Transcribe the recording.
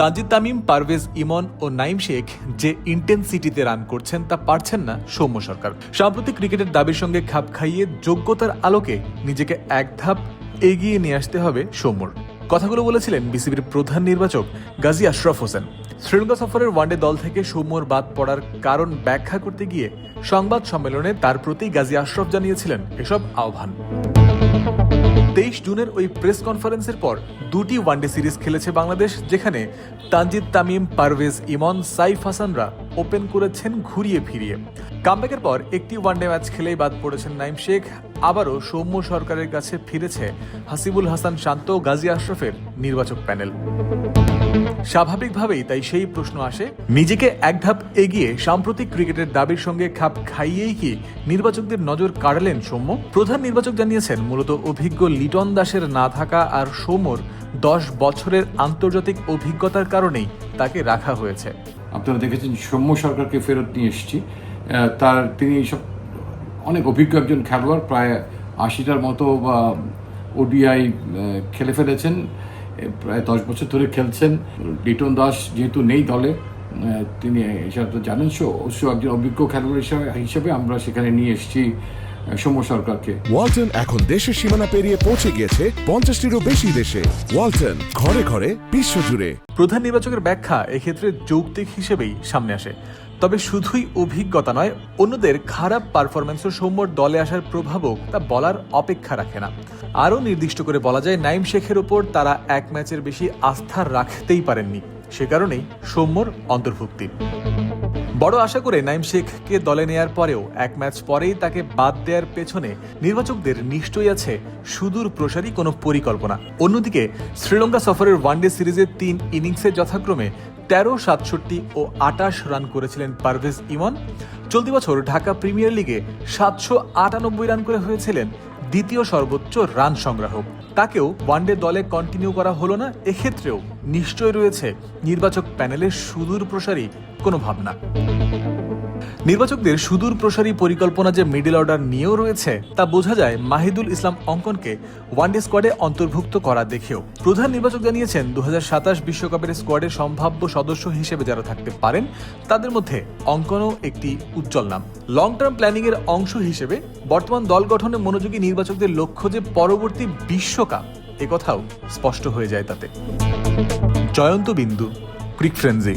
তাজিদ তামিম, পারভেজ ইমন ও নাইম শেখ যে ইন্টেন্সিটিতে রান করছেন তা পারছেন না সৌম্য সরকার। সাম্প্রতিক ক্রিকেটের দাবির সঙ্গে খাপ খাইয়ে যোগ্যতার আলোকে নিজেকে এক ধাপ এগিয়ে নিয়ে আসতে হবে সৌম্যর। কথাগুলো বলেছিলেন বিসিবির প্রধান নির্বাচক গাজী আশরাফ হোসেন। শ্রীলঙ্কা সফরের ওয়ানডে দল থেকে সৌম্যর বাদ পড়ার কারণ ব্যাখ্যা করতে গিয়ে সংবাদ সম্মেলনে তার প্রতি গাজী আশরাফ জানিয়েছিলেন এসব আহ্বান। তেইশ জুনের ওই প্রেস কনফারেন্সের পর দুটি ওয়ানডে সিরিজ খেলেছে বাংলাদেশ, যেখানে তানজিদ তামিম, পারভেজ ইমন, সাইফ হাসানরা ওপেন করেছেন ঘুরিয়ে ফিরিয়ে। কামব্যাকের পর একটি ওয়ানডে ম্যাচ খেলেই বাদ পড়েছেন নাইম শেখ। আবারও সৌম্য সরকারের কাছে ফিরেছে হাসিবুল হাসান শান্ত গাজী আশরফের নির্বাচক প্যানেল। স্বাভাবিকভাবেই তাই সেই প্রশ্ন আসে, নিজেকে এক ধাপ এগিয়ে সাম্প্রতিক ক্রিকেটের দাবির সঙ্গে খাপ খাইয়েই কি নির্বাচকদের নজর কাড়লেন সৌম্য? প্রধান নির্বাচক জানিয়েছেন, মূলত অভিজ্ঞ লিটন দাসের না থাকা আর সৌম্যর দশ বছরের আন্তর্জাতিক অভিজ্ঞতার কারণেই তাকে রাখা হয়েছে। আপনারা দেখেছেন, সৌম্য সরকারকে ফেরত নিয়ে এসেছি। তার তিনি সব অনেক অভিজ্ঞ একজন খেলোয়াড়, প্রায় আশিটার মতো বা ওডিআই খেলে ফেলেছেন। প্রায় দশ বছর ধরে খেলছেন। লিটন দাস যেহেতু নেই দলে তিনি সেটা তো জানেন সো অবশ্য একজন অভিজ্ঞ খেলোয়াড় হিসাবে হিসেবে আমরা সেখানে নিয়ে এসেছি সৌম্য সরকারকে। ওয়ালটন এখন দেশের সীমানা পেরিয়ে পৌঁছে গিয়েছে পঞ্চাশটিরও বেশি দেশে। ওয়ালটন ঘরে ঘরে বিশ্বজুড়ে। প্রধান নির্বাচকের ব্যাখ্যা এক্ষেত্রে যৌক্তিক হিসেবেই সামনে আসে। তবে শুধুই অভিজ্ঞতা নয়, অন্যদের খারাপ পারফরমেন্সও সৌম্যর দলে আসার প্রভাবক তা বলার অপেক্ষা রাখে না। আরও নির্দিষ্ট করে বলা যায় নাইম শেখের ওপর তারা এক ম্যাচের বেশি আস্থা রাখতেই পারেননি। সে কারণেই সৌম্যর অন্তর্ভুক্তি। বড় আশা করে নাইম শেখকে দলে নেয়ার পরেও এক ম্যাচ পরেই তাকে বাদ দেওয়ার পেছনে নির্বাচকদের নিশ্চয়ই আছে সুদূর প্রসারী কোনো পরিকল্পনা। অন্যদিকে, শ্রীলঙ্কা সফরের ওয়ানডে সিরিজের তিন ইনিংসে যথাক্রমে তেরো, সাতষট্টি ও আটাশ রান করেছিলেন পারভেজ ইমন। চলতি বছর ঢাকা প্রিমিয়ার লিগে সাতশো আটানব্বই রান করে হয়েছিলেন দ্বিতীয় সর্বোচ্চ রান সংগ্রাহক। তাকেও ওয়ানডে দলে কন্টিনিউ করা হলো না, এক্ষেত্রেও নিশ্চয় রয়েছে নির্বাচক প্যানেলের সুদূর প্রসারী কোনো ভাবনা। নির্বাচকদের সুদূর প্রসারী পরিকল্পনা যে মিডল অর্ডার নিয়েও রয়েছে, তা বোঝা যায় মাহিদুল ইসলাম অঙ্কনকে ওয়ানডে স্কোয়াডে অন্তর্ভুক্ত করা দেখেও। প্রধান নির্বাচক জানিয়েছেন দু বিশ্বকাপের স্কোয়াডের সম্ভাব্য সদস্য হিসেবে যারা থাকতে পারেন, তাদের মধ্যে অঙ্কনও একটি উজ্জ্বল নাম। লং টার্ম প্ল্যানিং এর অংশ হিসেবে বর্তমান দল গঠনে মনোযোগী নির্বাচকদের লক্ষ্য যে পরবর্তী বিশ্বকাপ একথাও স্পষ্ট হয়ে যায় তাতে। জয়ন্ত বিন্দু ক্রিক ফ্রেন্সি